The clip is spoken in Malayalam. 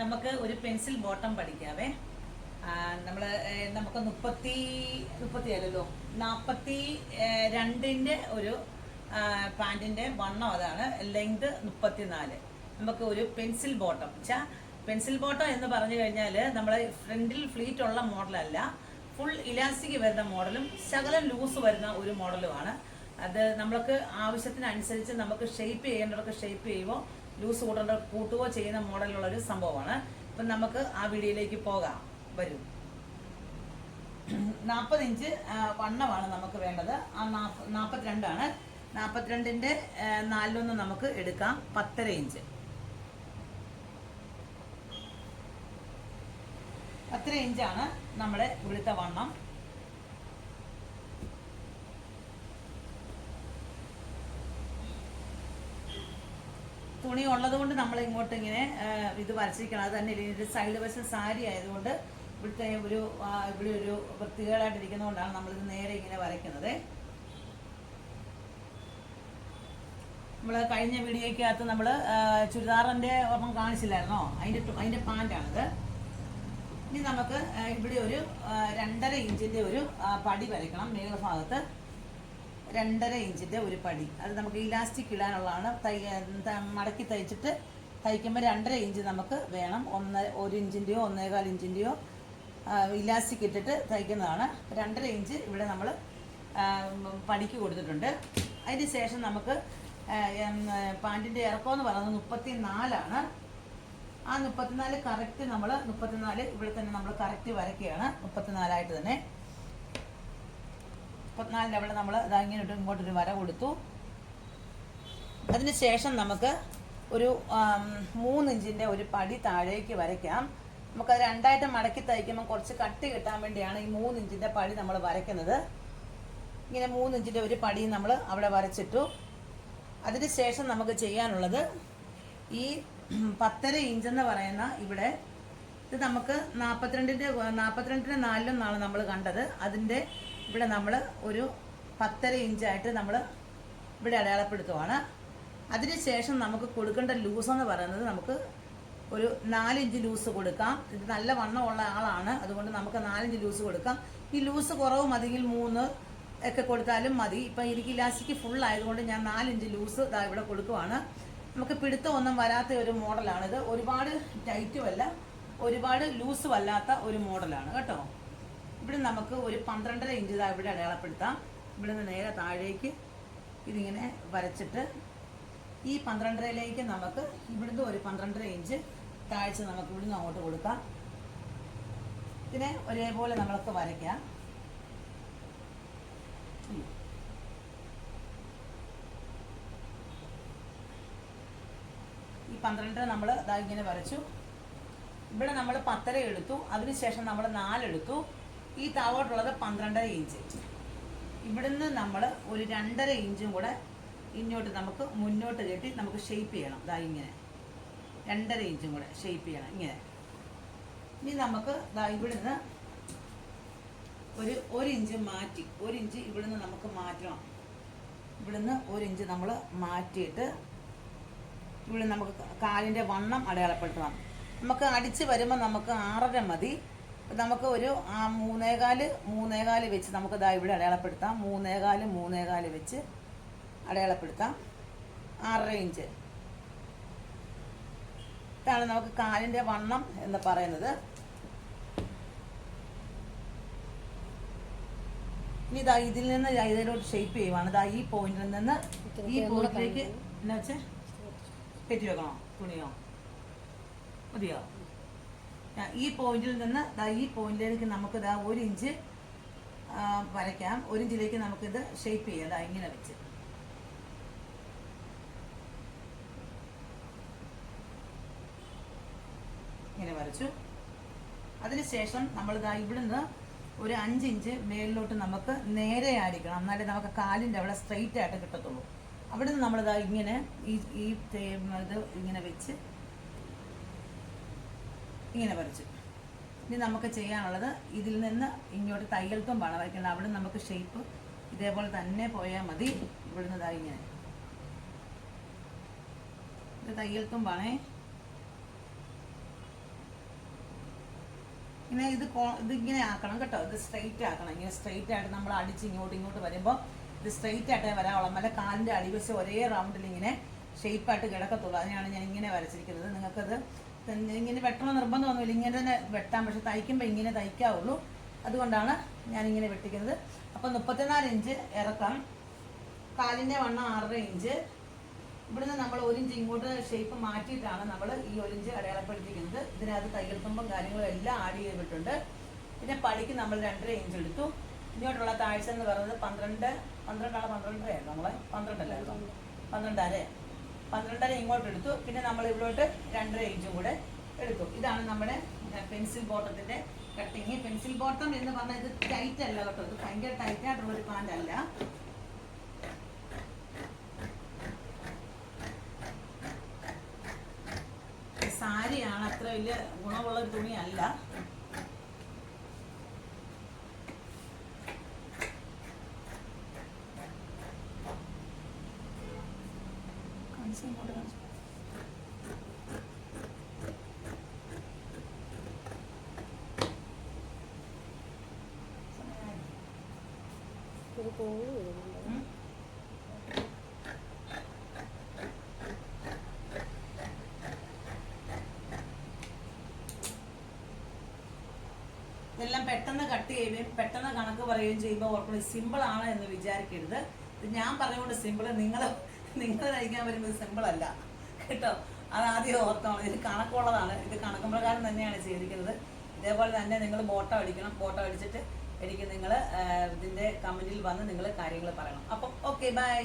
നമുക്ക് ഒരു പെൻസിൽ ബോട്ടം പഠിക്കാവേ. നമ്മൾ നമുക്ക് മുപ്പത്തി മുപ്പത്തി അല്ലല്ലോ നാൽപ്പത്തി രണ്ടിന്റെ ഒരു പാന്റിന്റെ വണ്ണം അതാണ് ലെങ്ത് മുപ്പത്തിനാല്. നമുക്ക് ഒരു പെൻസിൽ ബോട്ടം. വെച്ചാൽ പെൻസിൽ ബോട്ടം എന്ന് പറഞ്ഞു കഴിഞ്ഞാൽ നമ്മൾ ഫ്രണ്ടിൽ ഫ്ലീറ്റ് ഉള്ള മോഡലല്ല ഫുൾ ഇലാസ്റ്റിക് വരുന്ന മോഡലും ശകലം ലൂസ് വരുന്ന ഒരു മോഡലുമാണ്. അത് നമ്മൾക്ക് ആവശ്യത്തിനനുസരിച്ച് നമുക്ക് ഷേപ്പ് ചെയ്യേണ്ടവർക്ക് ഷേപ്പ് ചെയ്യുമോ ലൂസ് കൂട്ടേണ്ട കൂട്ടുകയോ ചെയ്യുന്ന മോഡലുള്ള ഒരു സംഭവമാണ്. ഇപ്പം നമുക്ക് ആ വീഡിയോയിലേക്ക് പോകാം. വരും. നാൽപ്പത് ഇഞ്ച് വണ്ണമാണ് നമുക്ക് വേണ്ടത്. ആ നാൽപ്പ നാൽപ്പത്തിരണ്ടാണ് നാൽപ്പത്തിരണ്ടിന്റെ നാലിലൊന്ന് നമുക്ക് എടുക്കാം. പത്തര ഇഞ്ച്. പത്തര ഇഞ്ചാണ് നമ്മുടെ ഇവിടുത്തെ വണ്ണം. തുണി ഉള്ളത് കൊണ്ട് നമ്മൾ ഇങ്ങോട്ട് ഇങ്ങനെ ഇത് വരച്ചിരിക്കണം. അത് തന്നെ ഇതിന്റെ സൈഡ് വശം സാരി ആയതുകൊണ്ട് ഇവിടുത്തെ ഒരു ഇവിടെ ഒരു വൃത്തികേടായിട്ടിരിക്കുന്നതുകൊണ്ടാണ് നമ്മളിത് നേരെ ഇങ്ങനെ വരയ്ക്കുന്നത്. നമ്മൾ കഴിഞ്ഞ വീഡിയോയ്ക്കകത്ത് നമ്മൾ ചുരിദാറിന്റെ ഒരെണ്ണം കാണിച്ചില്ലായിരുന്നോ? അതിന്റെ അതിന്റെ പാന്റാണിത് ഇനി നമുക്ക് ഇവിടെ ഒരു രണ്ടര ഇഞ്ചിന്റെ ഒരു പടി വരയ്ക്കണം മേൽഭാഗത്ത്. രണ്ടര ഇഞ്ചിന്റെ ഒരു പടി. അത് നമുക്ക് ഇലാസ്റ്റിക് ഇടാനുള്ളതാണ്. തൈ മടക്കി തയ്ച്ചിട്ട് തയ്ക്കുമ്പോൾ രണ്ടര ഇഞ്ച് നമുക്ക് വേണം. ഒന്ന് ഒരു ഇഞ്ചിന്റെയോ ഒന്നേകാൽ ഇഞ്ചിന്റെയോ ഇലാസ്റ്റിക് ഇട്ടിട്ട് തയ്ക്കുന്നതാണ്. രണ്ടര ഇഞ്ച് ഇവിടെ നമ്മൾ പടിക്ക് കൊടുത്തിട്ടുണ്ട്. അതിന് ശേഷം നമുക്ക് പാന്റിന്റെ ഇറക്കം എന്ന് പറയുന്നത് മുപ്പത്തി നാലാണ് ആ മുപ്പത്തിനാല് കറക്റ്റ് നമ്മൾ മുപ്പത്തിനാല് ഇവിടെ തന്നെ നമ്മൾ കറക്റ്റ് വരയ്ക്കുകയാണ്. മുപ്പത്തിനാലായിട്ട് തന്നെ. മുപ്പത്തിനാലിന്റെ അവിടെ നമ്മൾ ഇതാ ഇട്ട് ഇങ്ങോട്ടൊരു വര കൊടുത്തു. അതിന് ശേഷം നമുക്ക് ഒരു മൂന്നിഞ്ചിന്റെ മൂന്ന് ഒരു പടി താഴേക്ക് വരയ്ക്കാം. നമുക്കത് രണ്ടായിട്ട് മടക്കി തയ്ക്കുമ്പോൾ കുറച്ച് കട്ടി കിട്ടാൻ വേണ്ടിയാണ് ഈ മൂന്നിഞ്ചിന്റെ പടി നമ്മൾ വരയ്ക്കുന്നത്. ഇങ്ങനെ മൂന്നിഞ്ചിന്റെ ഒരു പടി നമ്മൾ അവിടെ വരച്ചിട്ടു. അതിന് ശേഷം നമുക്ക് ചെയ്യാനുള്ളത് ഈ പത്തര ഇഞ്ചെന്ന് പറയുന്ന ഇവിടെ ഇത് നമുക്ക് നാൽപ്പത്തിരണ്ടിന്റെ നാൽപ്പത്തിരണ്ടിന്റെ നാലിലൊന്നാണ് നമ്മൾ കണ്ടത്. അതിന്റെ ഇവിടെ നമ്മൾ ഒരു പത്തര ഇഞ്ചായിട്ട് നമ്മൾ ഇവിടെ അടയാളപ്പെടുത്തുവാണ്. അതിനുശേഷം നമുക്ക് കൊടുക്കേണ്ട ലൂസ് എന്ന് പറയുന്നത് നമുക്ക് ഒരു നാലിഞ്ച് ലൂസ് കൊടുക്കാം. ഇത് നല്ല വണ്ണമുള്ള ആളാണ്. അതുകൊണ്ട് നമുക്ക് നാലിഞ്ച് ലൂസ് കൊടുക്കാം. ഈ ലൂസ് കുറവ് മതിയെങ്കിൽ മൂന്ന് ഒക്കെ കൊടുത്താലും മതി. ഇപ്പം എനിക്ക് ഇലാസ്റ്റിക് ഫുൾ ആയതുകൊണ്ട് ഞാൻ നാലിഞ്ച് ലൂസ് ഇതാ ഇവിടെ കൊടുക്കുവാണ്. നമുക്ക് പിടുത്തം ഒന്നും വരാത്ത ഒരു മോഡലാണിത്. ഒരുപാട് ടൈറ്റുമല്ല ഒരുപാട് ലൂസും അല്ലാത്ത ഒരു മോഡലാണ്. കേട്ടോ? ഇവിടെ നമുക്ക് ഒരു പന്ത്രണ്ടര ഇഞ്ച് ഇതാ ഇവിടെ അടയാളപ്പെടുത്താം. ഇവിടെ നിന്ന് നേരെ താഴേക്ക് ഇതിങ്ങനെ വരച്ചിട്ട് ഈ പന്ത്രണ്ടരയിലേക്ക് നമുക്ക് ഇവിടുന്ന് ഒരു പന്ത്രണ്ടര ഇഞ്ച് താഴ്ച നമുക്ക് ഇവിടുന്ന് അങ്ങോട്ട് കൊടുക്കാം. ഇതിനെ ഒരേപോലെ നമ്മൾക്ക് വരയ്ക്കാം. ഈ പന്ത്രണ്ടര നമ്മൾ ഇതാ ഇങ്ങനെ വരച്ചു. ഇവിടെ നമ്മൾ പത്തര എടുത്തു. അതിനുശേഷം നമ്മൾ നാലെടുത്തു ഈ താവോട്ടുള്ളത് പന്ത്രണ്ടര ഇഞ്ച്. ഇവിടുന്ന് നമ്മൾ ഒരു രണ്ടര ഇഞ്ചും കൂടെ ഇങ്ങോട്ട് നമുക്ക് മുന്നോട്ട് കെട്ടി നമുക്ക് ഷെയ്പ്പ് ചെയ്യണം. ഇതാ ഇങ്ങനെ. രണ്ടര ഇഞ്ചും കൂടെ ഷെയ്പ്പ് ചെയ്യണം. ഇങ്ങനെ. ഇനി നമുക്ക് ഇവിടുന്ന് ഒരു ഒരു ഇഞ്ച് മാറ്റി ഒരു ഇഞ്ച് ഇവിടുന്ന് നമുക്ക് മാറ്റണം. ഇവിടുന്ന് ഒരു ഇഞ്ച് നമ്മൾ മാറ്റിയിട്ട് ഇവിടെ നമുക്ക് കാലിന്റെ വണ്ണം അടയാളപ്പെടുത്തണം. നമുക്ക് അടിച്ച് വരുമ്പോൾ നമുക്ക് ആറര മതി. നമുക്ക് ഒരു ആ മൂന്നേകാൽ മൂന്നേകാൽ വെച്ച് നമുക്ക് ദാ ഇവിടെ അടയാളപ്പെടുത്താം. മൂന്നേകാൽ മൂന്നേകാൽ വെച്ച് അടയാളപ്പെടുത്താം. ആറര ഇഞ്ച്. ഇതാണ് നമുക്ക് കാലിന്റെ വണ്ണം എന്ന് പറയുന്നത്. ഇനി ഇതാ ഇതിൽ നിന്ന് ഇതിലോട്ട് ഷേപ്പ് ചെയ്യുവാണ്. ഇതാ ഈ പോയിന്റിൽ നിന്ന് ഈ പോയിന്റിലേക്ക് എന്നാ വെച്ചേ? കെട്ടി വെക്കണോ? തുണിയോ? മതിയോ? ഈ പോയിന്റിൽ നിന്ന് ഈ പോയിന്റിലേക്ക് നമുക്ക് ദാ ഒരു ഇഞ്ച് വരയ്ക്കാം. ഒരു ഇഞ്ചിലേക്ക് നമുക്കിത് ഷേപ്പ് ചെയ്യാം. ദാ ഇങ്ങനെ വെച്ച്. ഇങ്ങനെ വരച്ചു. അതിനുശേഷം നമ്മൾ ദാ ഇവിടുന്ന് ഒരു അഞ്ച് ഇഞ്ച് മേളിലോട്ട് നമുക്ക് നേരെ ആടിക്കണം എന്നാലേ നമുക്ക് കാലിന്റെ അവിടെ സ്ട്രെയിറ്റ് ആയിട്ട് കിട്ടത്തുള്ളൂ. അവിടെ നിന്ന് നമ്മളിതാ ഇങ്ങനെ ഈ ഈ ഇത് ഇങ്ങനെ വെച്ച് ഇങ്ങനെ വരച്ചു. ഇനി നമുക്ക് ചെയ്യാനുള്ളത് ഇതിൽ നിന്ന് ഇങ്ങോട്ട് തയ്യൽ തുമ്പാണ് വരയ്ക്കുന്നത് അവിടെ നമുക്ക് ഷേപ്പ് ഇതേപോലെ തന്നെ പോയാൽ മതി. ഇവിടുന്ന് ഇതാ ഇങ്ങനെ. തയ്യൽ തുമ്പാണേ ഇങ്ങനെ ഇത് ഇതിങ്ങനെ ആക്കണം കേട്ടോ. ഇത് സ്ട്രെയിറ്റ് ആക്കണം. ഇങ്ങനെ സ്ട്രെയിറ്റ് ആയിട്ട് നമ്മൾ അടിച്ച് ഇങ്ങോട്ട് ഇങ്ങോട്ട് വരുമ്പോൾ ഇത് സ്ട്രെയിറ്റ് ആയിട്ടേ വരാവുള്ളൂ. നല്ല കാലിന്റെ അടിവശം ഒരേ റൗണ്ടിൽ ഇങ്ങനെ ഷേപ്പായിട്ട് കിടക്കത്തുള്ളൂ. അതിനാണ് ഞാൻ ഇങ്ങനെ വരച്ചിരിക്കുന്നത്. നിങ്ങൾക്കത് തന്നെ ഇങ്ങനെ വെട്ടണം നിർബന്ധമൊന്നുമില്ല ഇങ്ങനെ തന്നെ വെട്ടാം. പക്ഷെ തയ്ക്കുമ്പോൾ ഇങ്ങനെ തയ്ക്കാവുള്ളൂ. അതുകൊണ്ടാണ് ഞാനിങ്ങനെ വെട്ടിക്കുന്നത്. അപ്പം മുപ്പത്തിനാല് ഇഞ്ച് ഇറക്കം. കാലിന്റെ വണ്ണം ആറര ഇഞ്ച്. ഇവിടുന്ന് നമ്മൾ ഒരു ഇഞ്ച് ഇങ്ങോട്ട് ഷേപ്പ് മാറ്റിയിട്ടാണ് നമ്മൾ ഈ ഒരു ഇഞ്ച് അടയാളപ്പെടുത്തിക്കുന്നത് ഇതിനകത്ത് തയ്യൽത്തുമ്പം കാര്യങ്ങളും എല്ലാം ആഡ് ചെയ്തിട്ടുണ്ട്. പിന്നെ പടിക്ക് നമ്മൾ രണ്ടര ഇഞ്ച് എടുത്തു. ഇങ്ങോട്ടുള്ള താഴ്ച എന്ന് പറയുന്നത് പന്ത്രണ്ട് പന്ത്രണ്ടാണ് പന്ത്രണ്ടരയായിരുന്നു നമ്മളെ? പന്ത്രണ്ടല്ലായിരുന്നു പന്ത്രണ്ടര. പന്ത്രണ്ടര ഇങ്ങോട്ട് എടുത്തു പിന്നെ നമ്മൾ ഇവിടോട്ട് രണ്ടര ഇഞ്ചും കൂടെ എടുത്തു. ഇതാണ് നമ്മുടെ പെൻസിൽ ബോട്ടത്തിന്റെ കട്ടിങ്. പെൻസിൽ ബോട്ടം എന്ന് പറഞ്ഞാൽ ഇത് ടൈറ്റ് അല്ല കേട്ടോ. ഇത് ഭയങ്കര ടൈറ്റ് ആയിട്ടുള്ള ഒരു പാന്റ് അല്ല. സാരിയാണ് അത്ര വലിയ ഗുണമുള്ള ഒരു തുണിയല്ല. കാണിച്ച് ഇങ്ങോട്ട് ഇതെല്ലാം പെട്ടെന്ന് കട്ട് ചെയ്യുകയും പെട്ടെന്ന് കണക്ക് പറയുകയും ചെയ്യുമ്പോൾ ഓർക്കണം സിമ്പിൾ ആണ് എന്ന് വിചാരിക്കരുത്. ഞാൻ പറഞ്ഞുകൊണ്ട് സിമ്പിൾ നിങ്ങൾ നിങ്ങൾ കഴിക്കാൻ വരുമ്പോൾ സിമ്പിൾ അല്ല. കേട്ടോ? അത് ആദ്യം ഓർക്കണം ഇത് കണക്കുള്ളതാണ്. ഇത് കണക്കും പ്രകാരം തന്നെയാണ് ചെയ്തിരിക്കുന്നത്. ഇതേപോലെ തന്നെ നിങ്ങൾ ബോട്ടോ അടിക്കണം. ബോട്ടോ അടിച്ചിട്ട് എനിക്ക് നിങ്ങൾ ഇതിന്റെ കമന്റിൽ വന്ന് നിങ്ങൾ കാര്യങ്ങൾ പറയണം. അപ്പം ഓക്കെ ബൈ